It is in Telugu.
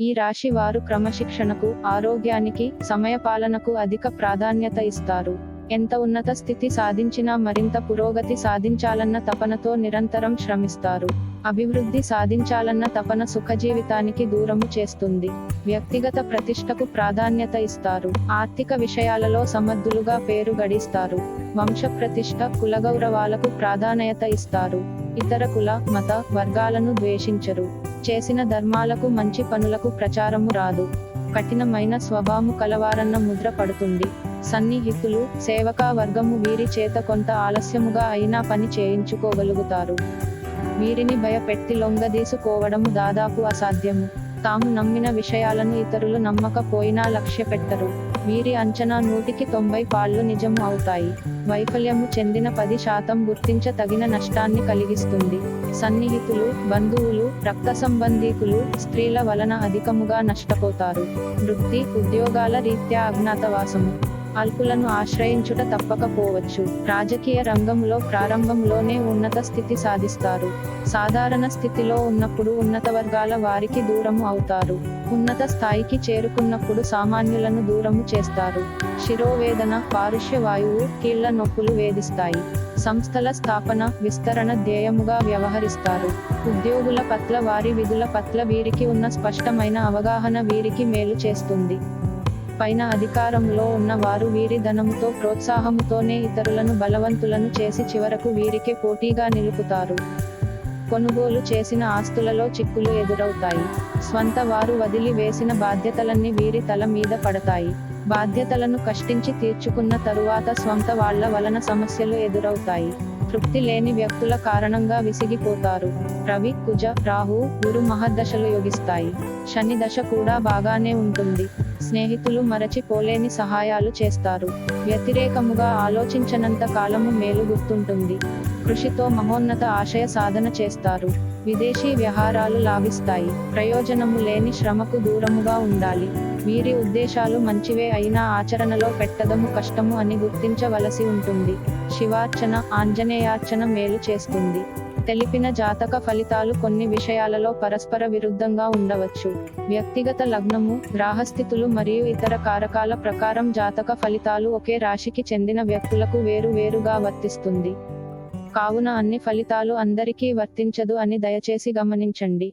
ఈ రాశి వారు క్రమశిక్షణకు ఆరోగ్యానికి సమయపాలనకు అధిక ప్రాధాన్యత ఇస్తారు. ఎంత ఉన్నత స్థితి సాధించినా మరింత పురోగతి సాధించాలన్న తపనతో నిరంతరం శ్రమిస్తారు. అభివృద్ధి సాధించాలన్న తపన సుఖజీవితానికి దూరము చేస్తుంది. వ్యక్తిగత ప్రతిష్టకు ప్రాధాన్యత ఇస్తారు. ఆర్థిక విషయాలలో సమర్థులుగా పేరు గడిస్తారు. వంశ ప్రతిష్ట కులగౌరవాలకు ప్రాధాన్యత ఇస్తారు. ఇతర కుల మత వర్గాలను ద్వేషించరు. చేసిన ధర్మాలకు మంచి పనులకు ప్రచారము రాదు. కఠినమైన స్వభావము కలవారన్న ముద్ర పడుతుంది. సన్నిహితులు సేవకా వర్గము వీరి చేత కొంత ఆలస్యముగా అయినా పని చేయించుకోగలుగుతారు. వీరిని భయపెట్టి లొంగదీసుకోవడము దాదాపు అసాధ్యము. తాము నమ్మిన విషయాలను ఇతరులు నమ్మకపోయినా లక్ష్య పెట్టరు. వీరి అంచనా నూటికి తొంభై పాళ్ళు నిజము అవుతాయి. వైఫల్యము చెందిన పది శాతం గుర్తించ తగిన నష్టాన్ని కలిగిస్తుంది. సన్నిహితులు బంధువులు రక్త సంబంధీకులు స్త్రీల వలన అధికముగా నష్టపోతారు. వృత్తి ఉద్యోగాల రీత్యా అజ్ఞాతవాసము. అల్పులను ఆశ్రయించుట తప్పకపోవచ్చు. రాజకీయ రంగంలో ప్రారంభంలోనే ఉన్నత స్థితి సాధిస్తారు. సాధారణ స్థితిలో ఉన్నప్పుడు ఉన్నత వర్గాల వారికి దూరము అవుతారు. ఉన్నత స్థాయికి చేరుకున్నప్పుడు సామాన్యులను దూరము చేస్తారు. శిరోవేదన పారుష్య వాయువు కీళ్ళ నొప్పులు వేధిస్తాయి. సంస్థల స్థాపన విస్తరణ ధ్యేయముగా వ్యవహరిస్తారు. ఉద్యోగుల పట్ల వారి విధుల పట్ల వీరికి ఉన్న స్పష్టమైన అవగాహన వీరికి మేలు చేస్తుంది. పైన అధికారంలో ఉన్న వారు వీరి ధనముతో ప్రోత్సాహముతోనే ఇతరులను బలవంతులను చేసి చివరకు వీరికే పోటీగా నిలుపుతారు. కొనుగోలు చేసిన ఆస్తులలో చిక్కులు ఎదురవుతాయి. స్వంత వారు వదిలి వేసిన బాధ్యతలన్నీ వీరి తల మీద పడతాయి. బాధ్యతలను కష్టించి తీర్చుకున్న తరువాత స్వంత వాళ్ళ వలన సమస్యలు ఎదురవుతాయి. తృప్తి లేని వ్యక్తుల కారణంగా విసిగిపోతారు. రవి కుజ రాహు గురు మహర్దశలు యోగిస్తాయి. శని దశ కూడా బాగానే ఉంటుంది. స్నేహితులు మరచిపోలేని సహాయాలు చేస్తారు. వ్యతిరేకముగా ఆలోచించనంత కాలము మేలు గుర్తుంటుంది. కృషితో మహోన్నత ఆశయ సాధన చేస్తారు. విదేశీ వ్యవహారాలు లాభిస్తాయి. ప్రయోజనము లేని శ్రమకు దూరముగా ఉండాలి. వీరి ఉద్దేశాలు మంచివే అయినా ఆచరణలో పెట్టదము కష్టము అని గుర్తించవలసి ఉంటుంది. శివార్చన ఆంజనేయార్చన మేలు చేస్తుంది. తెలిపిన జాతక ఫలితాలు కొన్ని విషయాలలో పరస్పర విరుద్ధంగా ఉండవచ్చు. వ్యక్తిగత లగ్నము గ్రాహస్థితులు మరియు ఇతర కారకాల ప్రకారం జాతక ఫలితాలు ఒకే రాశికి చెందిన వ్యక్తులకు వేరు వేరుగా వర్తిస్తుంది. కావున అన్ని ఫలితాలు అందరికీ వర్తించదు అని దయచేసి గమనించండి.